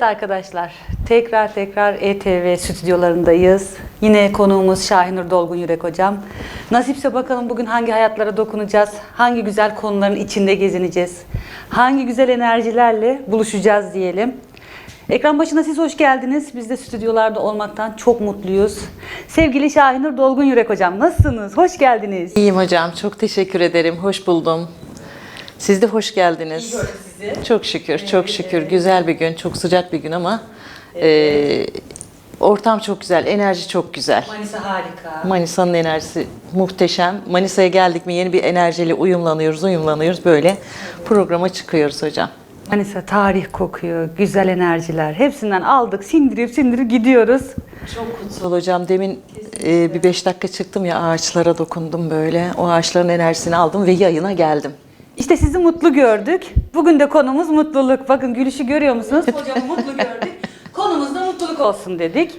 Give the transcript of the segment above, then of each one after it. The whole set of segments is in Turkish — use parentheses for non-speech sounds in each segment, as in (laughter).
Evet arkadaşlar, tekrar tekrar ETV stüdyolarındayız. Yine konuğumuz Şahinur Dolgun Yürek Hocam. Nasipse bakalım bugün hangi hayatlara dokunacağız, hangi güzel konuların içinde gezineceğiz, hangi güzel enerjilerle buluşacağız diyelim. Ekran başına siz hoş geldiniz. Biz de stüdyolarda olmaktan çok mutluyuz. Sevgili Şahinur Dolgun Yürek Hocam nasılsınız? Hoş geldiniz. İyiyim hocam. Çok teşekkür ederim. Hoş buldum. Siz de hoş geldiniz. Çok şükür, çok şükür. Güzel bir gün, çok sıcak bir gün ama e, ortam çok güzel, enerji çok güzel. Manisa harika. Manisa'nın enerjisi muhteşem. Manisa'ya geldik mi yeni bir enerjiyle uyumlanıyoruz, uyumlanıyoruz. Böyle programa çıkıyoruz hocam. Manisa tarih kokuyor, güzel enerjiler. Hepsinden aldık, sindirip sindirip gidiyoruz. Çok kutsal hocam. Demin e, bir beş dakika çıktım ya ağaçlara dokundum böyle. O ağaçların enerjisini aldım ve yayına geldim. İşte sizi mutlu gördük. Bugün de konumuz mutluluk. Bakın gülüşü görüyor musunuz? (laughs) Hocamı mutlu gördük. Konumuz da mutluluk olsun dedik.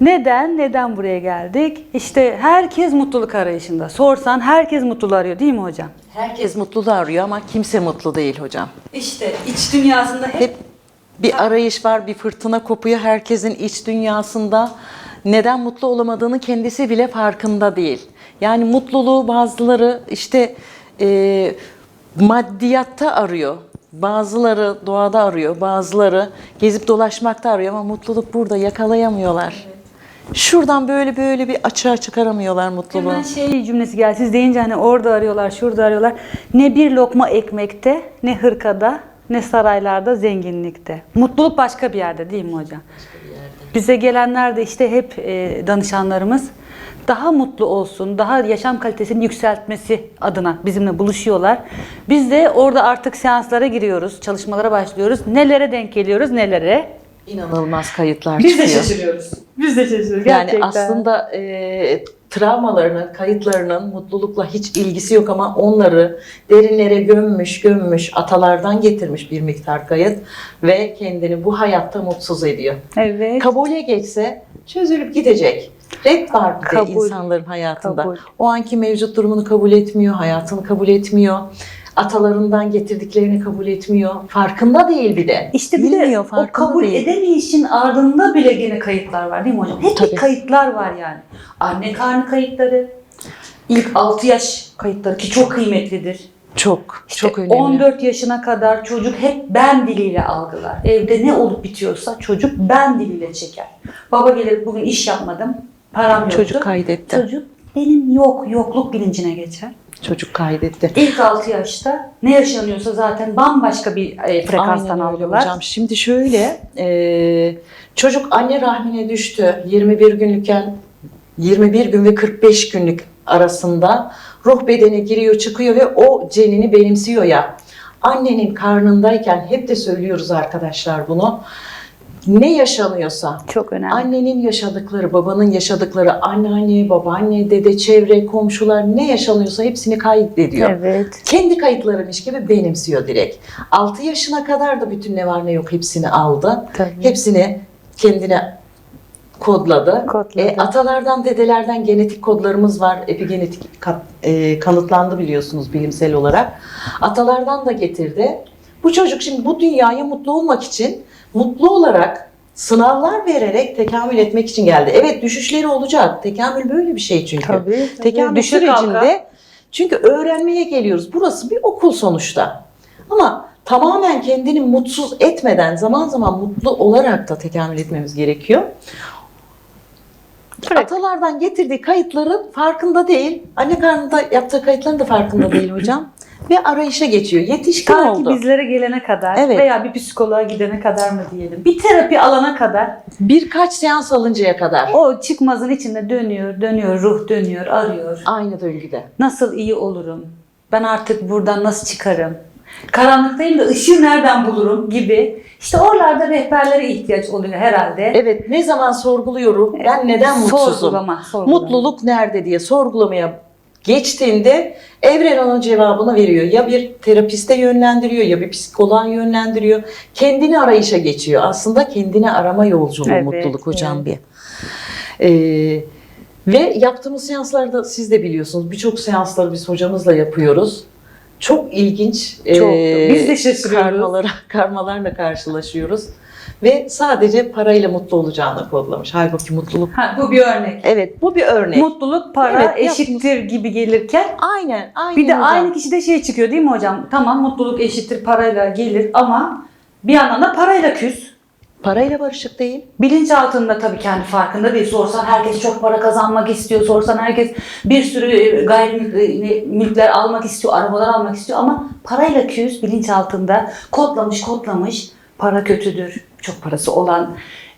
Neden? Neden buraya geldik? İşte herkes mutluluk arayışında. Sorsan herkes mutluluğu arıyor değil mi hocam? Herkes mutluluğu arıyor ama kimse mutlu değil hocam. İşte iç dünyasında hep, Hep bir arayış var, bir fırtına kopuyor herkesin iç dünyasında. Neden mutlu olamadığını kendisi bile farkında değil. Yani mutluluğu bazıları işte e, maddiyatta arıyor. Bazıları doğada arıyor, bazıları gezip dolaşmakta arıyor ama mutluluk burada yakalayamıyorlar. Şuradan böyle böyle bir açığa çıkaramıyorlar mutluluğu. Hemen şey cümlesi geldi. Siz deyince hani orada arıyorlar, şurada arıyorlar. Ne bir lokma ekmekte, ne hırkada, ne saraylarda, zenginlikte. Mutluluk başka bir yerde değil mi hocam? Bize gelenler de işte hep e, danışanlarımız daha mutlu olsun, daha yaşam kalitesini yükseltmesi adına bizimle buluşuyorlar. Biz de orada artık seanslara giriyoruz, çalışmalara başlıyoruz. Nelere denk geliyoruz, nelere? İnanılmaz kayıtlar Biz de çıkıyor. şaşırıyoruz. Biz de şaşırıyoruz Yani gerçekten. aslında e, travmalarının, kayıtlarının mutlulukla hiç ilgisi yok ama onları derinlere gömmüş, gömmüş, atalardan getirmiş bir miktar kayıt ve kendini bu hayatta mutsuz ediyor. Evet. Kabule geçse çözülüp gidecek. Red var bir de Kabul. insanların hayatında. Kabul. O anki mevcut durumunu kabul etmiyor, hayatını kabul etmiyor. Atalarından getirdiklerini kabul etmiyor. Farkında değil bir de. İşte bir de o kabul değil. edemeyişin ardında bile gene kayıtlar var değil mi hocam? Hep Tabii. kayıtlar var yani. Anne karnı kayıtları, ilk 6 yaş kayıtları ki çok kıymetlidir. Çok, İşte çok önemli. 14 yaşına kadar çocuk hep ben diliyle algılar. Evde ne olup bitiyorsa çocuk ben diliyle çeker. Baba gelir bugün iş yapmadım, param yoktu. Çocuk kaydetti. Çocuk benim yok, yokluk bilincine geçer. Çocuk kaydetti. İlk 6 yaşta ne yaşanıyorsa zaten bambaşka bir e, frekanstan Aynen algılar. hocam. Şimdi şöyle, e, çocuk anne rahmine düştü. 21 günlükken 21 gün ve 45 günlük arasında ruh bedene giriyor çıkıyor ve o cenini benimsiyor ya. Annenin karnındayken hep de söylüyoruz arkadaşlar bunu. Ne yaşanıyorsa Çok önemli. Annenin yaşadıkları, babanın yaşadıkları, anneanne, babaanne, dede, çevre, komşular ne yaşanıyorsa hepsini kaydediyor. Evet. Kendi kayıtlarıymış gibi benimsiyor direkt. 6 yaşına kadar da bütün ne var ne yok hepsini aldı. Tabii. Hepsini kendine kodladı. Kodladı. E, atalardan, dedelerden genetik kodlarımız var. Epigenetik kat- e, kanıtlandı biliyorsunuz bilimsel olarak. Atalardan da getirdi. Bu çocuk şimdi bu dünyaya mutlu olmak için, mutlu olarak sınavlar vererek tekamül etmek için geldi. Evet düşüşleri olacak. Tekamül böyle bir şey çünkü. Tabii. Tekamül Düşe sürecinde kalka. çünkü öğrenmeye geliyoruz. Burası bir okul sonuçta. Ama tamamen kendini mutsuz etmeden zaman zaman mutlu olarak da tekamül etmemiz gerekiyor. Evet. Atalardan getirdiği kayıtların farkında değil. Anne karnında yaptığı kayıtların da farkında değil hocam. (clears throat) Ve arayışa geçiyor. Yetişkin Ta ki oldu. bizlere gelene kadar Evet. veya bir psikoloğa gidene kadar mı diyelim. Bir terapi alana kadar Birkaç seans alıncaya kadar. o çıkmazın içinde dönüyor, dönüyor, ruh dönüyor, arıyor. Aynı döngüde. Nasıl iyi olurum? Ben artık buradan nasıl çıkarım? Karanlıktayım da ışığı nereden bulurum gibi. İşte oralarda rehberlere ihtiyaç oluyor herhalde. Evet ne zaman sorguluyorum ben neden mutsuzum? Sorgulama, sorgulama. Mutluluk nerede diye sorgulamaya geçtiğinde evren onun cevabını veriyor. Ya bir terapiste yönlendiriyor ya bir psikoloğa yönlendiriyor. Kendini arayışa geçiyor. Aslında kendini arama yolculuğu Evet, mutluluk hocam bir. Ee, ve yaptığımız seanslarda siz de biliyorsunuz birçok seansları biz hocamızla yapıyoruz. Çok ilginç Çok. ee, Biz de şaşırıyoruz. karmalara, karmalarla karşılaşıyoruz. Ve sadece parayla mutlu olacağını kodlamış. Halbuki mutluluk Ha, bu bir örnek. Evet, bu bir örnek. Mutluluk para Evet, eşittir gibi gelirken aynen, aynen bir de hocam. aynı kişide şey çıkıyor değil mi hocam? Tamam mutluluk eşittir parayla gelir ama bir yandan da parayla küs. parayla barışık değil. Bilinç altında tabii kendi farkında değil. Sorsan herkes çok para kazanmak istiyor. Sorsan herkes bir sürü e, gayrimülkler almak istiyor, arabalar almak istiyor ama parayla küs bilinç altında kodlamış kodlamış para kötüdür. Çok parası olan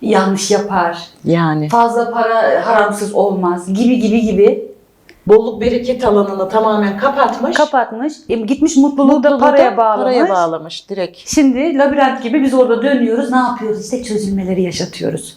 yanlış yapar. Yani Fazla para haramsız olmaz gibi gibi gibi bolluk bereket alanını tamamen kapatmış. kapatmış. E, gitmiş mutluluğu, da paraya bağlamış. Paraya bağlamış direkt. Şimdi labirent gibi biz orada dönüyoruz. Ne yapıyoruz? İşte çözülmeleri yaşatıyoruz.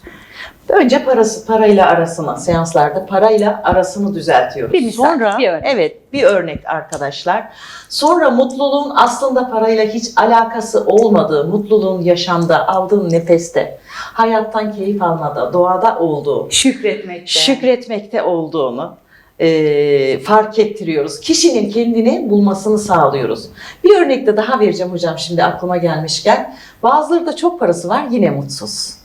Önce parası parayla arasını seanslarda parayla arasını düzeltiyoruz. Bir misal, Sonra bir örnek. evet bir örnek arkadaşlar. Sonra mutluluğun aslında parayla hiç alakası olmadığı, mutluluğun yaşamda, aldığın nefeste, hayattan keyif almada, doğada olduğu, Şükretmekte. şükretmekte olduğunu e, fark ettiriyoruz. Kişinin kendini bulmasını sağlıyoruz. Bir örnek de daha vereceğim hocam şimdi aklıma gelmişken. Bazıları da çok parası var yine mutsuz.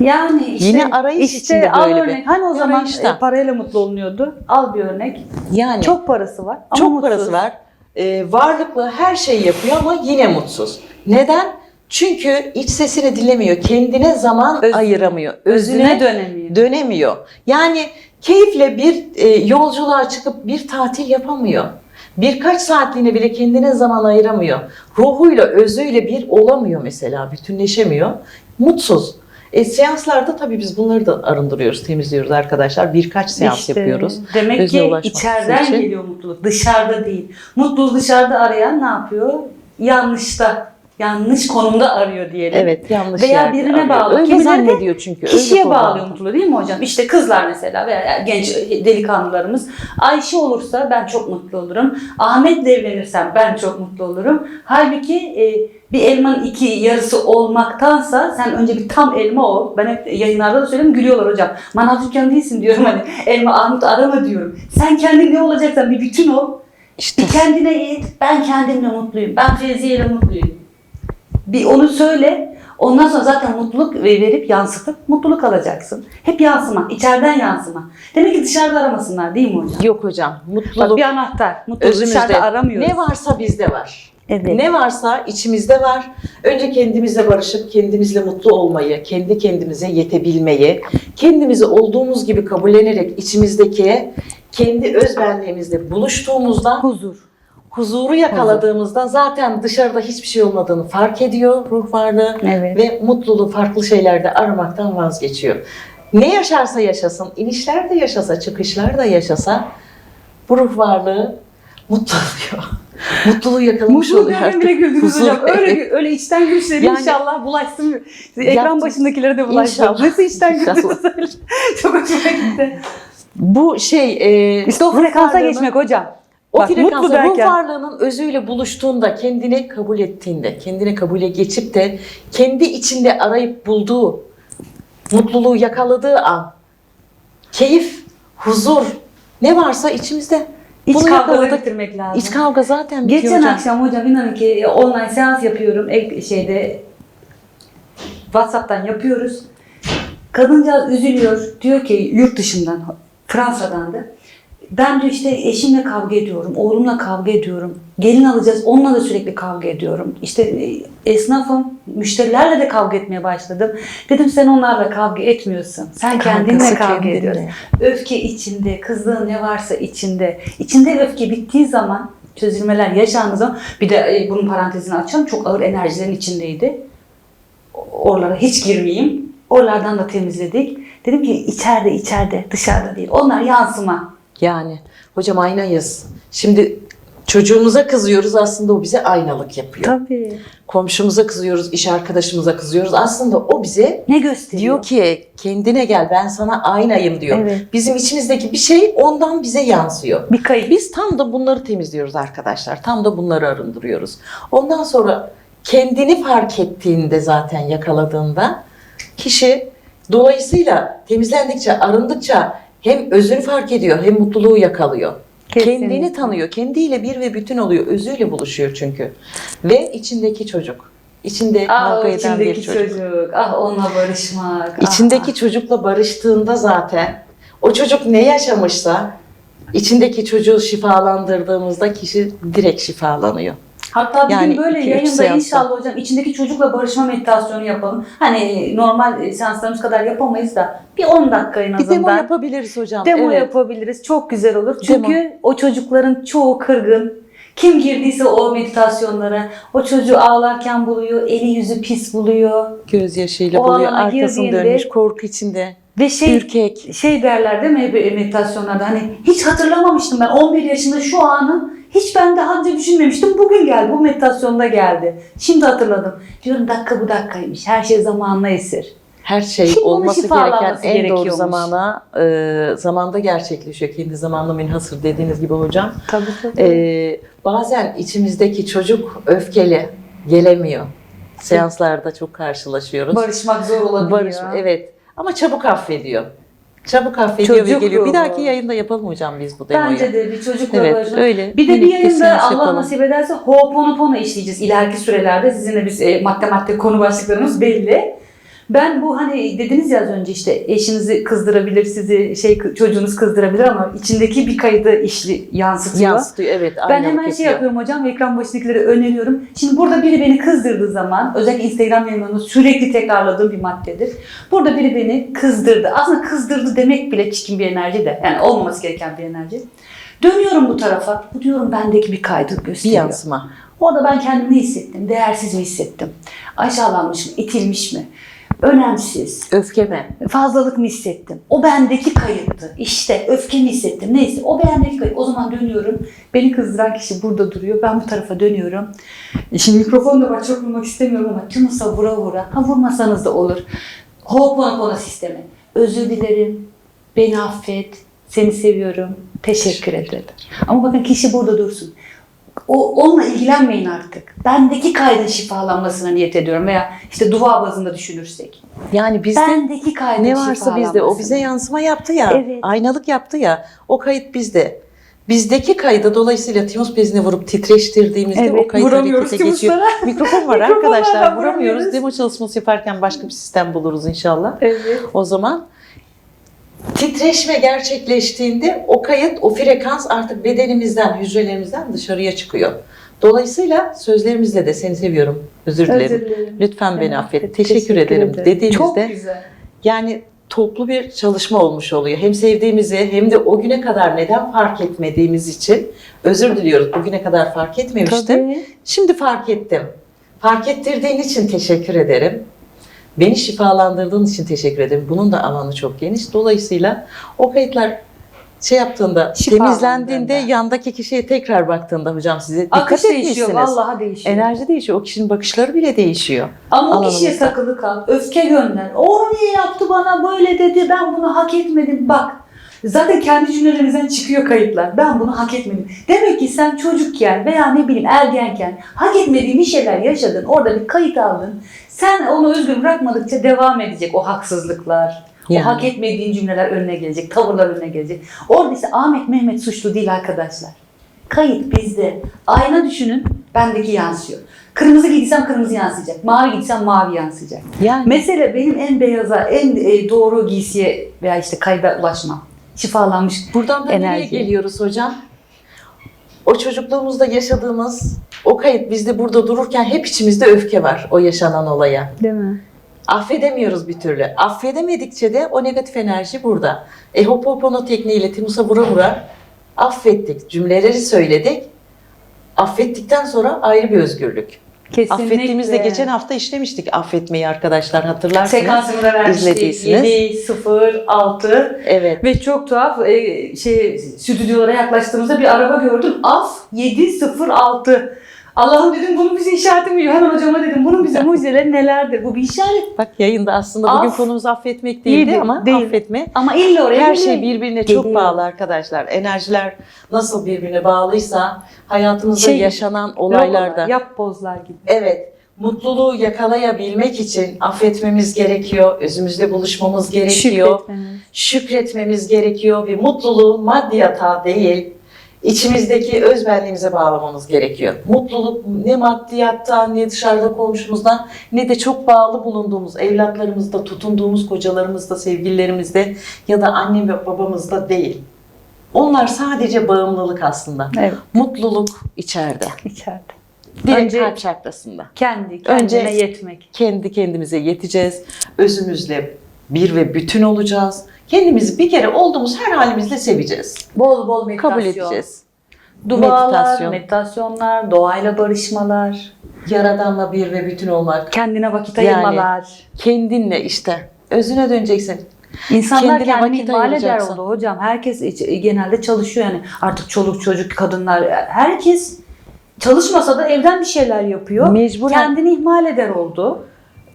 Yani işte, Yine arayış işte içinde al böyle örnek. bir Hani o zaman arayışta. e, parayla mutlu olunuyordu. Al bir örnek. Yani Çok parası var ama çok mutsuz. parası var. E, varlıklı her şeyi yapıyor ama yine mutsuz. Neden? Çünkü iç sesini dinlemiyor. Kendine zaman Özüne- ayıramıyor. Özüne dönemiyor. dönemiyor. Yani keyifle bir e, yolculuğa çıkıp bir tatil yapamıyor. Birkaç saatliğine bile kendine zaman ayıramıyor. Ruhuyla, özüyle bir olamıyor mesela, bütünleşemiyor. Mutsuz. E, seanslarda tabii biz bunları da arındırıyoruz, temizliyoruz arkadaşlar. Birkaç seans İşte, yapıyoruz. Demek Özüne ki içeriden için. geliyor mutluluk. Dışarıda değil. Mutluluğu dışarıda arayan ne yapıyor? Yanlışta. Yanlış konumda arıyor diyelim. Evet, yanlış Veya yerde birine arıyor. bağlı. Öyle Kimileri zannediyor çünkü. öyle Kişiye kodlandı. bağlıyor mutluluğu değil mi hocam? İşte kızlar mesela veya genç delikanlılarımız. Ayşe olursa ben çok mutlu olurum. Ahmet'le evlenirsem ben çok mutlu olurum. Halbuki e, bir elmanın iki yarısı olmaktansa sen önce bir tam elma ol. Ben hep yayınlarda da söylüyorum gülüyorlar hocam. Manav dükkanı değilsin diyorum hani elma armut arama diyorum. Sen kendin ne olacaksan bir bütün ol. İşte Bir kendine eğit. Ben kendimle mutluyum. Ben Fevziye ile mutluyum. Bir onu söyle. Ondan sonra zaten mutluluk verip yansıtıp mutluluk alacaksın. Hep yansıma, içeriden yansıma. Demek ki dışarıda aramasınlar değil mi hocam? yok hocam. Bak Mutluluk bir anahtar. Mutluluk özümüzde. dışarıda aramıyoruz. Ne varsa bizde var. Evet. Ne varsa içimizde var. Önce kendimizle barışıp kendimizle mutlu olmayı, kendi kendimize yetebilmeyi, kendimizi olduğumuz gibi kabullenerek içimizdeki kendi özbenliğimizle buluştuğumuzda Huzur. Huzuru yakaladığımızda zaten dışarıda hiçbir şey olmadığını fark ediyor ruh varlığı Evet. ve mutluluğu farklı şeylerde aramaktan vazgeçiyor. Ne yaşarsa yaşasın, inişler de yaşasa, çıkışlar da yaşasa bu ruh varlığı mutlu oluyor. (laughs) Mutluluğu yakalamış Mutluluk oluyor artık. bile güldünüz hocam. Öyle, öyle içten gülüşleri Yani- inşallah bulaşsın. Ekran Yaptım. başındakilere de bulaşsın. İnşallah. Nasıl içten güldünüz öyle? (laughs) Çok hoşuma gitti. Bu şey... E, İşte o ruh frekansa varlığının- geçmek hocam. O Bak, frekansa mutlu ruh derken. varlığının özüyle buluştuğunda, kendini kabul ettiğinde, kendine kabule geçip de kendi içinde arayıp bulduğu, mutluluğu yakaladığı an, keyif, huzur ne varsa içimizde. İç Bunu yakaladık. bitirmek lazım. İç kavga zaten bitiyor Geçen hocam. akşam hocam inanın ki online seans yapıyorum. Şeyde WhatsApp'tan yapıyoruz. Kadıncağız üzülüyor. Diyor ki yurt dışından, Fransa'dan da. Ben diyor işte eşimle kavga ediyorum, oğlumla kavga ediyorum. Gelin alacağız, onunla da sürekli kavga ediyorum. İşte e, esnafım, müşterilerle de kavga etmeye başladım. Dedim sen onlarla kavga etmiyorsun. Sen kendinle kavga kendinle. ediyorsun. Öfke içinde, kızlığın ne varsa içinde. İçinde öfke bittiği zaman, çözülmeler yaşandığı zaman, bir de e, bunun parantezini açalım, çok ağır enerjilerin içindeydi. Oralara hiç girmeyeyim. Oralardan da temizledik. Dedim ki içeride, içeride, dışarıda değil. Onlar yansıma. Yani hocam aynayız. Şimdi çocuğumuza kızıyoruz aslında o bize aynalık yapıyor. Tabii. Komşumuza kızıyoruz, iş arkadaşımıza kızıyoruz. Aslında o bize Ne gösteriyor? Diyor ki kendine gel ben sana aynayım diyor. Evet. Bizim içimizdeki bir şey ondan bize yansıyor. bir kayıp. Biz tam da bunları temizliyoruz arkadaşlar. Tam da bunları arındırıyoruz. Ondan sonra kendini fark ettiğinde zaten yakaladığında kişi dolayısıyla temizlendikçe, arındıkça hem özünü fark ediyor hem mutluluğu yakalıyor. Kesinlikle. Kendini tanıyor. Kendiyle bir ve bütün oluyor. Özüyle buluşuyor çünkü. Ve içindeki çocuk. içinde Ah kavga eden bir içindeki çocuk. çocuk. Ah onunla barışmak. ah, İçindeki çocukla barıştığında zaten o çocuk ne yaşamışsa içindeki çocuğu şifalandırdığımızda kişi direkt şifalanıyor. Hatta bir Yani gün böyle iki, yayında inşallah hocam içindeki çocukla barışma meditasyonu yapalım. Hani normal e, seanslarımız kadar yapamayız da bir 10 dakika en Bir azından. demo yapabiliriz hocam. Demo evet. yapabiliriz. Çok güzel olur. Çünkü o çocukların çoğu kırgın. Kim girdiyse o meditasyonlara o çocuğu ağlarken buluyor, eli yüzü pis buluyor. Gözyaşıyla O buluyor, arkasını dönmüş, korku içinde. Ve şey Ürkek. şey derler değil mi meditasyonlarda hani hiç hatırlamamıştım ben 11 yaşında şu anı hiç ben daha önce düşünmemiştim. Bugün geldi bu meditasyonda geldi. Şimdi hatırladım. Diyorum dakika bu dakikaymış. Her şey zamanla esir. Her şey bunun olması gereken en doğru zamana, e, zamanda gerçekleşiyor. Kendi zamanla münhasır dediğiniz gibi hocam. Tabii tabii. E, bazen içimizdeki çocuk öfkeli, gelemiyor. Seanslarda çok karşılaşıyoruz. Barışmak zor olabiliyor. Barış, evet. Ama çabuk affediyor. Çabuk affediyor Çocuk ve geliyor. Bir ruhu. dahaki yayında yapalım hocam biz bu demoyu. Bence de bir çocukla Evet, barışmak. öyle. Bir de bir Minik yayında seans Allah yapalım. nasip ederse Ho'oponopono işleyeceğiz ileriki sürelerde. Sizinle biz e, madde madde konu başlıklarımız belli. Ben bu hani dediniz ya az önce işte eşinizi kızdırabilir, sizi şey çocuğunuz kızdırabilir ama içindeki bir kaydı işli yansıtıyor. Yansıtıyor evet. Ben hemen şey yapıyor. yapıyorum hocam ekran başındakileri öneriyorum. Şimdi burada biri beni kızdırdığı zaman özellikle Instagram yayınlarında sürekli tekrarladığım bir maddedir. Burada biri beni kızdırdı. Aslında kızdırdı demek bile çirkin bir enerji de. Yani olmaması gereken bir enerji. Dönüyorum bu tarafa. Bu diyorum bendeki bir kaydı Bir gösteriyor. yansıma. Orada ben kendimi ne hissettim? Değersiz mi hissettim? Aşağılanmış mı? itilmiş mi? Önemsiz. Öfkeme. Fazlalık mı hissettim? O bendeki kayıttı. İşte öfkemi hissettim. Neyse o bendeki kayıt. O zaman dönüyorum. Beni kızdıran kişi burada duruyor. Ben bu tarafa dönüyorum. Şimdi mikrofonla bak çok vurmak istemiyorum ama tınısa vura vura. Ha vurmasanız da olur. Ho'oponopono sistemi. Özür dilerim. Beni affet. Seni seviyorum. Teşekkür ederim. Ama bakın kişi burada dursun. O, onunla ilgilenmeyin artık. Bendeki kaydın şifalanmasına niyet ediyorum veya işte dua bazında düşünürsek. Yani bizde Bendeki kaydın ne varsa bizde. O bize yansıma yaptı ya. Evet. Aynalık yaptı ya. O kayıt bizde. Bizdeki kaydı dolayısıyla timus bezine vurup titreştirdiğimizde Evet, o kayıt harekete geçiyor. (laughs) Mikrofon var arkadaşlar. Vuramıyoruz. Demo çalışması yaparken başka bir sistem buluruz inşallah. Evet. O zaman titreşme gerçekleştiğinde o kayıt, o frekans artık bedenimizden, hücrelerimizden dışarıya çıkıyor. Dolayısıyla sözlerimizle de seni seviyorum, özür dilerim. Özür dilerim. Lütfen beni Evet, affet, teşekkür, ederim, dediğimizde Çok güzel. yani toplu bir çalışma olmuş oluyor. Hem sevdiğimizi hem de o güne kadar neden fark etmediğimiz için özür diliyoruz. Bugüne kadar fark etmemiştim. Tabii. Şimdi fark ettim. Fark ettirdiğin için teşekkür ederim. Beni şifalandırdığın için teşekkür ederim. Bunun da alanı çok geniş. Dolayısıyla o kayıtlar şey yaptığında, temizlendiğinde yandaki kişiye tekrar baktığında hocam size dikkat Akış değişiyor. etmişsiniz. Vallahi değişiyor. Enerji değişiyor. O kişinin bakışları bile değişiyor. Ama o alanımızda. kişiye takılı kal. Öfke gönder. O niye yaptı bana böyle dedi. Ben bunu hak etmedim. Bak. Zaten kendi cümlelerimizden çıkıyor kayıtlar. Ben bunu hak etmedim. Demek ki sen çocukken veya ne bileyim ergenken hak etmediğin bir şeyler yaşadın. Orada bir kayıt aldın. Sen onu özgür bırakmadıkça devam edecek o haksızlıklar. Yani. O hak etmediğin cümleler önüne gelecek, tavırlar önüne gelecek. Orada ise Ahmet Mehmet suçlu değil arkadaşlar. Kayıt bizde. Ayna düşünün, bendeki yansıyor. Kırmızı giydiysem kırmızı yansıyacak. Mavi giydiysem mavi yansıyacak. Yani Mesele benim en beyaza, en e, doğru giysiye veya işte kayda ulaşmam. Şifalanmış. Buradan da nereye enerji. geliyoruz hocam? O çocukluğumuzda yaşadığımız o kayıt bizde burada dururken hep içimizde öfke var o yaşanan olaya. Değil mi? Affedemiyoruz bir türlü. Affedemedikçe de o negatif enerji burada. E Hopopono tekniğiyle Timus'a vura vura affettik, cümleleri söyledik. Affettikten sonra ayrı bir özgürlük. Kesinlikle. Affettiğimizde geçen hafta işlemiştik affetmeyi arkadaşlar hatırlarsınız. Sekansını da vermiştik. İzlediyseniz. 7, 0, 6. Evet. Ve çok tuhaf e, şey stüdyolara yaklaştığımızda bir araba gördüm. Af 706. Allah'ım dedim bunun bize işareti mi? Hemen hocama dedim bunun bize mucizeleri nelerdir? Bu bir işaret. Bak yayında aslında bugün Af. konumuz affetmek değildi Değildi, ama değil. affetme. Ama illa oraya Her geliyor. şey birbirine çok Geliyor. bağlı arkadaşlar. Enerjiler nasıl birbirine bağlıysa hayatımızda Şey- yaşanan olaylarda. Yap pozlar gibi. Evet, mutluluğu yakalayabilmek için affetmemiz gerekiyor, özümüzle buluşmamız gerekiyor, Şükretmemiz. şükretmemiz gerekiyor ve mutluluğu maddiyata değil, içimizdeki özbenliğimize bağlamamız gerekiyor. Mutluluk ne maddiyattan ne dışarıda komşumuzdan ne de çok bağlı bulunduğumuz evlatlarımızda, tutunduğumuz kocalarımızda, sevgililerimizde ya da anne ve babamızda değil. Onlar sadece bağımlılık aslında. Evet. Mutluluk içeride. içeride. Direkt Önce- kalp çakrasında. Kendi kendine Önce- yetmek. Kendi kendimize yeteceğiz. Özümüzle bir ve bütün olacağız. Kendimizi bir kere olduğumuz her halimizle seveceğiz. Bol bol meditasyon. Kabul edeceğiz. Dualar, Meditasyon. meditasyonlar, doğayla barışmalar, Yaradanla bir ve bütün olmak. kendine vakit Yani- ayırmalar. Kendinle işte. Özüne döneceksin. İnsanlar Kendine kendini ihmal eder oldu hocam. Herkes genelde çalışıyor yani. Artık çoluk çocuk kadınlar herkes çalışmasa da evden bir şeyler yapıyor. Mecburen. Kendini ihmal eder oldu.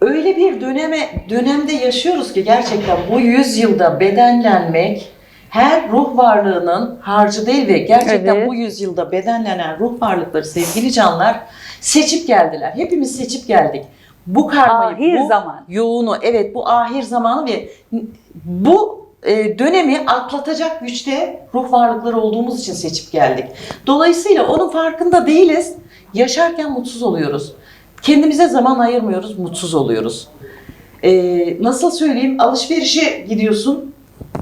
Öyle bir döneme dönemde yaşıyoruz ki gerçekten bu yüzyılda bedenlenmek her ruh varlığının harcı değil ve gerçekten Evet. bu yüzyılda bedenlenen ruh varlıkları sevgili canlar seçip geldiler. Hepimiz seçip geldik. Bu karmayı, Ahir bu zaman. yoğunu, evet bu ahir zamanı ve bu e, dönemi atlatacak güçte ruh varlıkları olduğumuz için seçip geldik. Dolayısıyla onun farkında değiliz. Yaşarken mutsuz oluyoruz. Kendimize zaman ayırmıyoruz, mutsuz oluyoruz. E, nasıl söyleyeyim? Alışverişe gidiyorsun,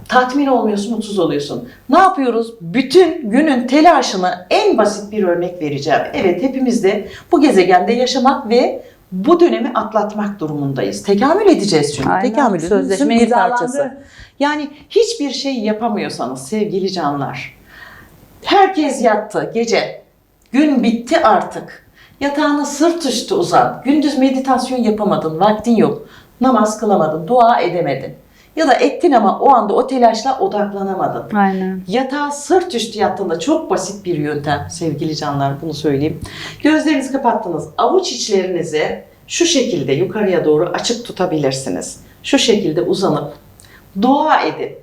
tatmin olmuyorsun, mutsuz oluyorsun. Ne yapıyoruz? Bütün günün telaşını en basit bir örnek vereceğim. Evet hepimiz de bu gezegende yaşamak ve bu dönemi atlatmak durumundayız. Tekamül edeceğiz çünkü. Aynen. Tekamülümüzün Sözleşme bir parçası. Yani hiçbir şey yapamıyorsanız sevgili canlar. Herkes yattı gece. Gün bitti artık. Yatağına sırt üstü uzan. Gündüz meditasyon yapamadın, vaktin yok. Namaz kılamadın, dua edemedin. Ya da ettin ama o anda o telaşla odaklanamadın. Aynen. Yatağa sırt üstü yattığında çok basit bir yöntem sevgili canlar bunu söyleyeyim. Gözlerinizi kapattınız. Avuç içlerinizi şu şekilde yukarıya doğru açık tutabilirsiniz. Şu şekilde uzanıp dua edin.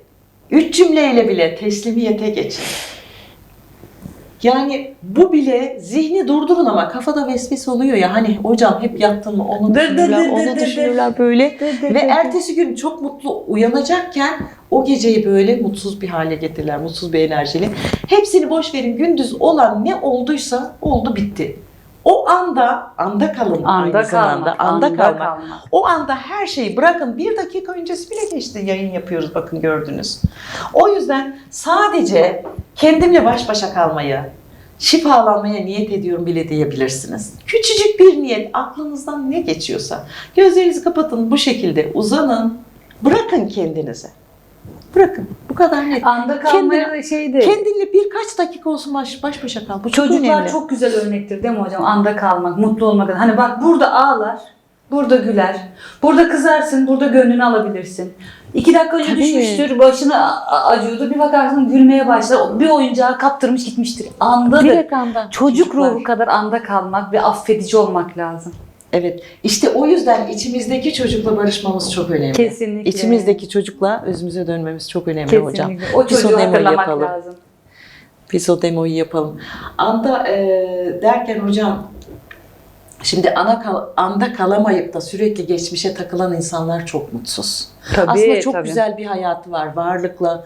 Üç cümleyle bile teslimiyete geçin. Yani bu bile zihni durdurun ama kafada vesvese oluyor ya hani hocam hep yattın mı onu düşünürler, onu düşünürler böyle. Ve ertesi gün çok mutlu uyanacakken o geceyi böyle mutsuz bir hale getirirler, mutsuz bir enerjiyle. Hepsini boş verin. Gündüz olan ne olduysa oldu bitti. O anda, anda kalın Anda aynı zamanda. kalmak. Anda, kalmak. kalmak. O anda her şeyi bırakın. Bir dakika öncesi bile geçti yayın yapıyoruz bakın gördünüz. O yüzden sadece kendimle baş başa kalmayı, şifalanmaya niyet ediyorum bile diyebilirsiniz. Küçücük bir niyet aklınızdan ne geçiyorsa gözlerinizi kapatın bu şekilde uzanın. Bırakın kendinize. Bırakın. Bu kadar net. Anda kalmaya da şeydi. Kendinle birkaç dakika olsun baş, baş başa kal. Bu çok Çocuklar önemli. çok güzel örnektir değil mi hocam? Anda kalmak, mutlu olmak. Hani bak burada ağlar, burada güler. Burada kızarsın, burada gönlünü alabilirsin. İki dakika önce Tabii. düşmüştür, başını a- acıyordur. Bir bakarsın gülmeye başlar. Bir oyuncağı kaptırmış gitmiştir. Andadır. Direkt anda. Çocuk Çocuklar. ruhu kadar anda kalmak ve affedici olmak lazım. Evet. İşte o yüzden içimizdeki çocukla barışmamız çok önemli. Kesinlikle. İçimizdeki çocukla özümüze dönmemiz çok önemli Kesinlikle. hocam. O çocuğu hatırlamak yapalım. lazım. Biz o demoyu yapalım. Anda e, derken hocam şimdi ana kal- anda kalamayıp da sürekli geçmişe takılan insanlar çok mutsuz. Tabii, Aslında çok tabii. güzel bir hayatı var, varlıkla.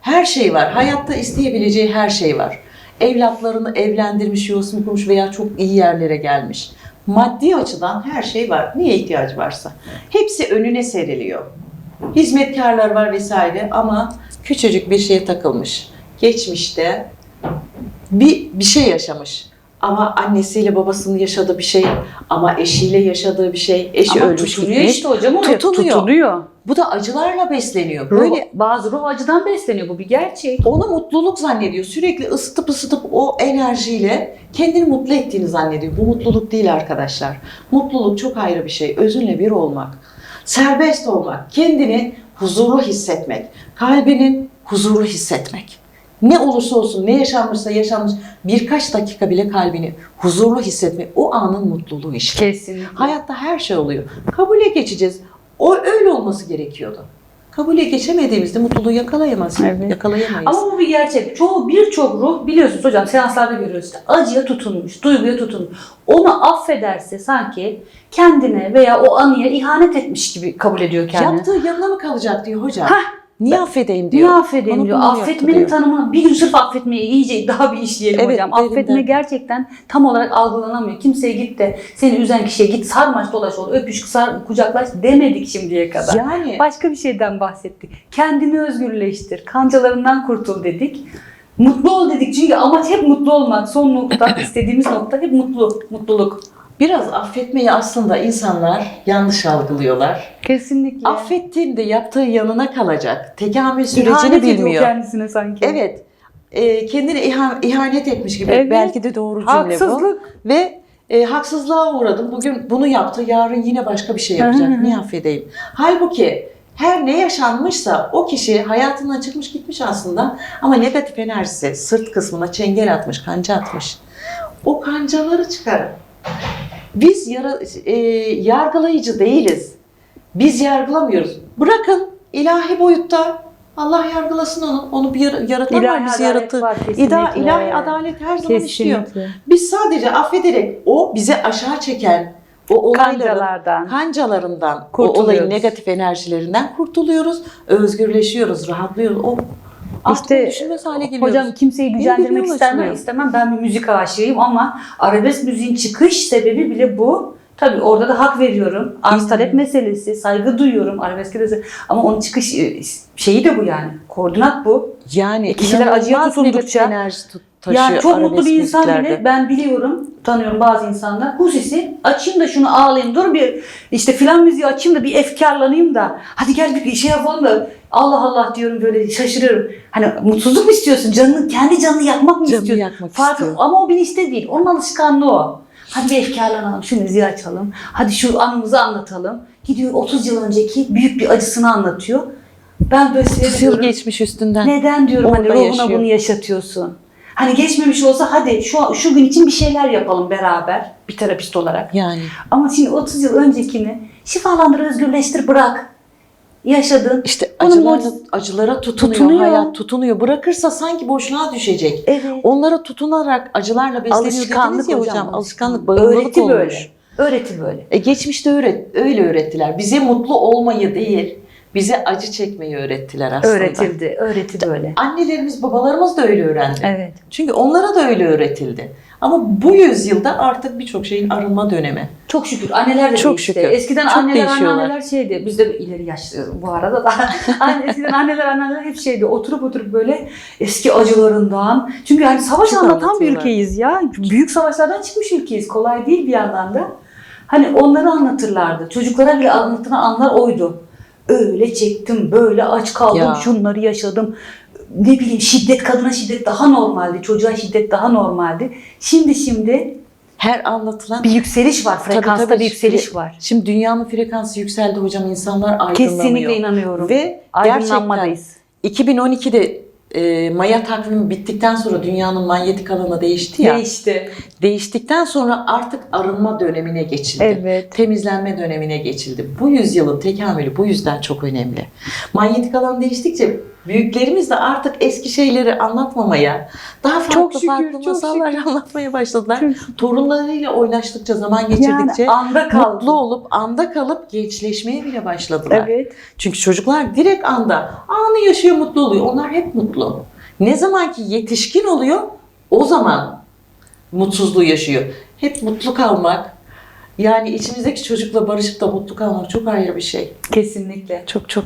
Her şey var. Hayatta isteyebileceği her şey var. Evlatlarını evlendirmiş, yuvasını kurmuş veya çok iyi yerlere gelmiş. Maddi açıdan her şey var. Niye ihtiyacı varsa. Hepsi önüne seriliyor. Hizmetkarlar var vesaire ama küçücük bir şeye takılmış. Geçmişte bir bir şey yaşamış. Ama annesiyle babasının yaşadığı bir şey, ama eşiyle yaşadığı bir şey, eşi Ama ölmüş tutunuyor gitmiş. işte hocam oraya. Tutunuyor. Tutunuyor. Bu da acılarla besleniyor. Ruh, Böyle bazı ruh acıdan besleniyor. Bu bir gerçek. onu mutluluk zannediyor. Sürekli ısıtıp ısıtıp o enerjiyle kendini mutlu ettiğini zannediyor. Bu mutluluk değil arkadaşlar. Mutluluk çok ayrı bir şey. Özünle bir olmak. Serbest olmak. Kendini huzurlu hissetmek. Kalbinin huzurlu hissetmek. Ne olursa olsun, ne yaşanmışsa yaşanmış birkaç dakika bile kalbini huzurlu hissetmek. O anın mutluluğu işte. Kesinlikle. Hayatta her şey oluyor. Kabule geçeceğiz. O öyle olması gerekiyordu. Kabule geçemediğimizde mutluluğu yakalayamayız. Evet. Yakalayamayız. Ama bu bir gerçek. Çoğu birçok ruh biliyorsunuz hocam seanslarda görüyoruz işte acıya tutunmuş, duyguya tutunmuş. Onu affederse sanki kendine veya o anıya ihanet etmiş gibi kabul ediyor kendini. Yaptığı yanına mı kalacak diyor hocam. Hah, Niye affedeyim diyor. Niye affedeyim Bana diyor. Affetmenin diyor. tanımı bir gün sırf affetmeyi iyice daha bir işleyelim Evet, hocam. benim Affetme gerçekten tam olarak algılanamıyor. Kimseye git de seni üzen kişiye git sarmaş dolaş ol, öpüş, sar, kucaklaş demedik şimdiye kadar. Yani Başka bir şeyden bahsettik. Kendini özgürleştir. Kancalarından kurtul dedik. Mutlu ol dedik. Çünkü amaç hep mutlu olmak. Son nokta, (coughs) istediğimiz nokta hep mutlu, mutluluk. Biraz affetmeyi aslında insanlar yanlış algılıyorlar. Kesinlikle. Affettiğinde yaptığı yanına kalacak. Tekamül sürecini İhanet bilmiyor. kendisine sanki. Evet. E, kendine iha- ihanet etmiş gibi. Evet. Belki de doğru cümle bu. Haksızlık. Ve e, haksızlığa uğradım. Bugün bunu yaptı. Yarın yine başka bir şey yapacak. Niye affedeyim? Halbuki her ne yaşanmışsa o kişi hayatından çıkmış gitmiş aslında ama negatif enerjisi sırt kısmına çengel atmış, kanca atmış. O kancaları çıkarın. Biz yara, e, yargılayıcı değiliz. Biz yargılamıyoruz. Bırakın ilahi boyutta Allah yargılasın onu. Onu bir yara- yaratan İlahi var, bizi yarattı. var. İda, ilahi adalet her zaman işliyor. Kesinlikle. Biz sadece affederek o bizi aşağı çeken o olayların Kancalardan. kancalarından, o olayın negatif enerjilerinden kurtuluyoruz, özgürleşiyoruz, rahatlıyoruz. O artık İşte düşünmez hale geliyoruz. hocam kimseyi gücendirmek istemem, istemem. Ben bir müzik aşığıyım ama arabesk müziğin çıkış sebebi bile bu. Tabii orada da hak veriyorum. Arz talep meselesi, saygı duyuyorum arabeske de. Ama onun çıkış e, şeyi de bu yani. Koordinat bu. yani kişiler acıya negatif enerji tut- taşıyor Yani çok mutlu bir insan müziklerde. bile ben biliyorum, tanıyorum bazı insanlar. Husisi açayım da şunu ağlayayım. Dur bir işte filan müziği açayım da bir efkarlanayım da. Hadi gel bir şey yapalım da. Allah Allah diyorum böyle şaşırıyorum. Hani mutsuzluk mu istiyorsun? Canını, kendi canını yakmak mı Canını istiyorsun? yakmak Farkı- istiyor. Ama o bilinçte değil. Onun alışkanlığı o. Hadi bir efkarlanalım, şu müziği açalım. Hadi şu anımızı anlatalım. Gidiyor 30 yıl önceki büyük bir acısını anlatıyor. Ben böyle 30 yıl seyrediyorum. geçmiş üstünden. Neden diyorum hani Orada ruhuna yaşıyor. bunu yaşatıyorsun? Hani geçmemiş olsa hadi şu şu gün için bir şeyler yapalım beraber bir terapist olarak. Yani Ama şimdi 30 yıl öncekini şifalandır, özgürleştir, bırak. Yaşadın. işte Onun acılara, tutunuyor, Tutunuyor. hayat tutunuyor. Bırakırsa sanki boşluğa düşecek. Evet. Onlara tutunarak acılarla besleniyor dediniz ya hocam. Alışkanlık, bağımlılık Öğreti olmuş. böyle. Öğreti böyle. E geçmişte öğret, öyle öğrettiler. Bize mutlu olmayı değil, bize acı çekmeyi öğrettiler aslında. Öğretildi. Öğreti böyle. Annelerimiz, babalarımız da öyle öğrendi. Evet. Çünkü onlara da öyle öğretildi. Ama bu yüzyılda artık birçok şeyin arınma dönemi. Çok şükür. Anneler de Çok değişti. şükür. Eskiden Çok anneler anneanneler şeydi. Biz de ileri yaşlı bu arada da. (laughs) Eskiden anneler anneanneler hep şeydi. Oturup oturup böyle eski acılarından. Çünkü hani savaş Çok anlatan bir ülkeyiz ya. Büyük savaşlardan çıkmış ülkeyiz. Kolay değil bir yandan da. Hani onları anlatırlardı. Çocuklara bile anlatılan anlar oydu. Öyle çektim, böyle aç kaldım, Ya. şunları yaşadım. Ne bileyim şiddet, kadına şiddet daha normaldi, çocuğa şiddet daha normaldi. Şimdi şimdi Her anlatılan bir yükseliş var, Tabii, frekansta tabii. bir yükseliş var. Şimdi dünyanın frekansı yükseldi hocam. insanlar aydınlanıyor. Kesinlikle inanıyorum. Ve Aydınlanmadayız. 2012'de e, Maya takvimi bittikten sonra dünyanın manyetik alanı değişti ya. Değişti. Değiştikten sonra artık arınma dönemine geçildi. Evet. Temizlenme dönemine geçildi. Bu yüzyılın tekamülü bu yüzden çok önemli. Manyetik alan değiştikçe büyüklerimiz de artık eski şeyleri anlatmamaya, daha farklı Çok şükür, farklı çok masallar anlatmaya başladılar. Çok Torunlarıyla oynaştıkça, zaman geçirdikçe Yani anda kaldı. mutlu olup anda kalıp gençleşmeye bile başladılar. Evet. Çünkü çocuklar direkt anda anı yaşıyor, mutlu oluyor. Onlar hep mutlu. Ne zaman ki yetişkin oluyor, o zaman mutsuzluğu yaşıyor. Hep mutlu kalmak, yani içimizdeki çocukla barışıp da mutlu kalmak çok ayrı bir şey. Kesinlikle. Çok çok.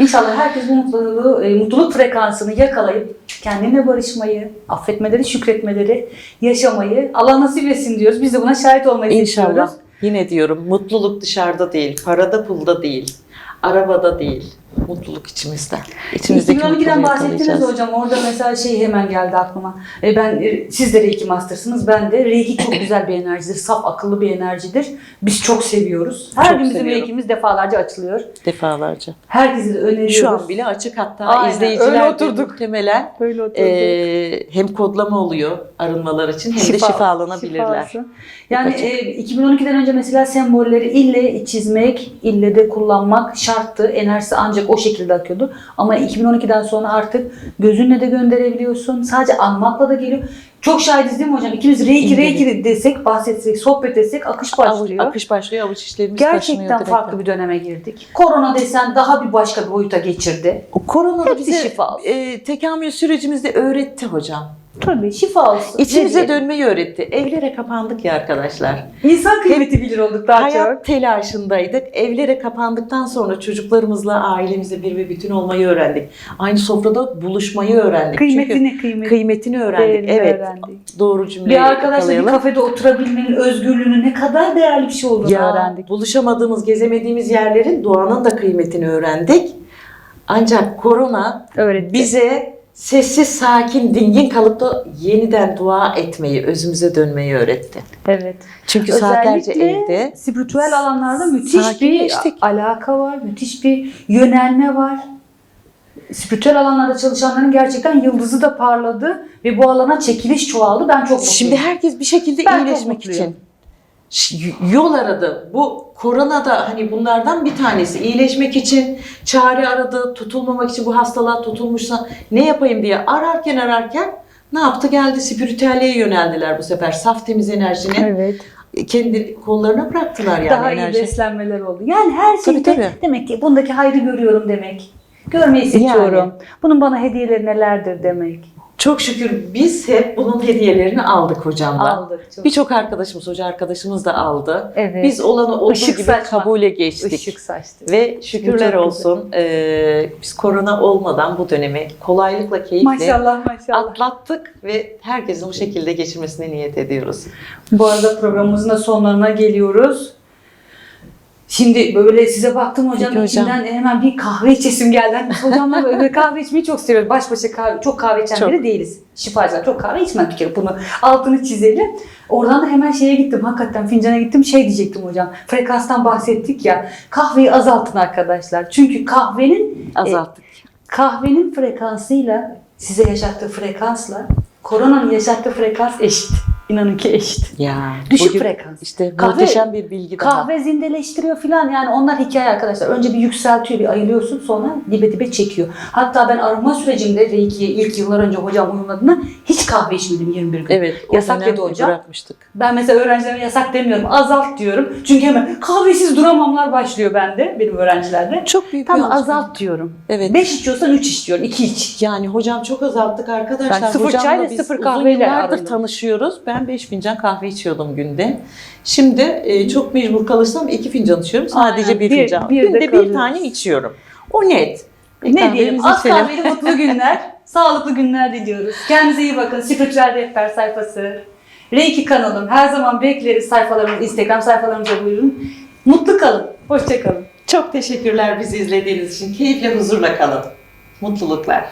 İnşallah herkes bu mutluluğu, e, mutluluk frekansını yakalayıp kendine barışmayı, affetmeleri, şükretmeleri, yaşamayı Allah nasip etsin diyoruz. Biz de buna şahit olmayı İnşallah. seçiyoruz. Yine diyorum mutluluk dışarıda değil, parada pulda değil, arabada değil. Mutluluk içimizde. İçimizdeki 2012'den mutluluğu bahsettiniz hocam. Orada mesela şey hemen geldi aklıma. E, ben e, siz de Reiki Master'sınız. Ben de Reiki çok güzel bir enerjidir. Saf akıllı bir enerjidir. Biz çok seviyoruz. Her Çok gün bizim. Reiki'miz defalarca açılıyor. Defalarca. Herkese de öneriyoruz. Şu an bile açık hatta Aynen, öyle izleyiciler de oturduk. muhtemelen Böyle oturduk. e, hem kodlama oluyor arınmalar için hem de Şifa- şifalanabilirler. şifası. Yani Açık. e, 2012'den önce mesela sembolleri ille çizmek, ille de kullanmak şarttı. Enerjisi ancak ancak o şekilde akıyordu. Ama 2012'den sonra artık gözünle de gönderebiliyorsun. Sadece anmakla da geliyor. Çok şahidiz değil mi hocam? İkimiz reiki İyi reiki desek, bahsetsek, sohbet etsek akış başlıyor. Akış başlıyor, avuç işlerimiz Gerçekten direkt. farklı bir döneme girdik. Korona desen daha bir başka bir boyuta geçirdi. O korona da bize şifa olsun. e, tekamül sürecimizde öğretti hocam. Tabii şifa olsun. İçimize Ne diyelim? dönmeyi öğretti. Evlere kapandık ya arkadaşlar. İnsan kıymeti bilir olduk daha Hayat çok. telaşındaydık. Evlere kapandıktan sonra çocuklarımızla, ailemizle bir ve bütün olmayı öğrendik. Aynı sofrada buluşmayı öğrendik. Çünkü Kıymetini kıymetini. kıymetini öğrendik. Evet. öğrendik. Doğru cümleyi Bir arkadaşla bir kafede oturabilmenin özgürlüğünü ne kadar değerli bir şey olduğunu Ya, öğrendik. buluşamadığımız, gezemediğimiz yerlerin doğanın da kıymetini öğrendik. Ancak korona Öğretti. bize sessiz, sakin, dingin kalıp da yeniden dua etmeyi, özümüze dönmeyi öğretti. Evet. Çünkü saatlerce evde spiritüel alanlarda müthiş bir alaka var, müthiş bir yönelme var. Spiritüel alanlarda çalışanların gerçekten yıldızı da parladı ve bu alana çekiliş çoğaldı. Ben çok mutluyum. Şimdi herkes bir şekilde Ben iyileşmek için yol aradı. Bu korona da hani bunlardan bir tanesi. İyileşmek için çare aradı. Tutulmamak için bu hastalığa tutulmuşsa ne yapayım diye ararken ararken ne yaptı? Geldi spiritüelliğe yöneldiler bu sefer. Saf temiz enerjini Evet. kendi kollarına bıraktılar yani Daha iyi enerji. beslenmeler oldu. Yani her şeyde Tabii, tabii. demek ki bundaki hayrı görüyorum demek. Görmeyi seçiyorum. Bunun bana hediyeleri nelerdir demek. Çok şükür biz hep bunun hediyelerini aldık hocamla. Aldık. Çok. Birçok arkadaşımız, hoca arkadaşımız da aldı. Evet. Biz olanı olduğu Işık gibi saçmak. kabule geçtik. Işık saçtı. Ve şükürler çok olsun eee, biz korona olmadan bu dönemi kolaylıkla, keyifle Maşallah maşallah. atlattık ve herkesin bu şekilde geçirmesine niyet ediyoruz. Bu arada programımızın da sonlarına geliyoruz. Şimdi böyle size baktım hocam, Peki hocam. içimden hemen bir kahve içesim geldi. (laughs) Biz hocamla böyle kahve içmeyi çok seviyoruz. Baş başa kahve, çok kahve içen Çok. biri değiliz. Şifacılar çok kahve içmez bir kere bunu altını çizelim. Oradan da hemen şeye gittim. Hakikaten fincana gittim. Şey diyecektim hocam. Frekanstan bahsettik ya. Kahveyi azaltın arkadaşlar. Çünkü kahvenin Azalttık. kahvenin frekansıyla size yaşattığı frekansla koronanın yaşattığı frekans eşit. İnanın ki eşit. ya Düşük bugün frekans. İşte Kahve- muhteşem bir bilgi daha. Kahve zindeleştiriyor filan yani onlar hikaye arkadaşlar. Önce bir yükseltiyor, bir ayılıyorsun sonra dibe dibe çekiyor. Hatta ben arınma sürecimde Reiki'ye ilk yıllar önce hocam uyumladığında hiç kahve içmedim 21 gün. Evet, Yasak dedi hocam. Bırakmıştık. Ben mesela öğrencilerime yasak demiyorum, azalt diyorum. Çünkü hemen kahvesiz duramamlar başlıyor bende, benim öğrencilerde. Çok büyük bir Tamam alışkanlık. azalt diyorum. Evet. 5 içiyorsan 3 iç diyorum, 2 iç. Yani hocam çok azalttık arkadaşlar. Ben sıfır çayla sıfır uzun kahveyle yıllardır tanışıyoruz. Ben 5 fincan kahve içiyordum günde. Şimdi e, çok mecbur kalırsam 2 fincan içiyorum. Sadece Aynen, bir, bir- fincan. bir de Günde bir tane içiyorum. O net. Ne diyelim? Az içelim. kahveli (laughs) mutlu günler, sağlıklı günler diliyoruz. Kendinize iyi bakın. Spiritüel Rehber sayfası, Reiki kanalım. Her zaman bekleriz sayfalarımız, Instagram sayfalarımıza buyurun. Mutlu kalın. Hoşça kalın. Çok teşekkürler bizi izlediğiniz için. Keyifle, huzurla kalın. Mutluluklar.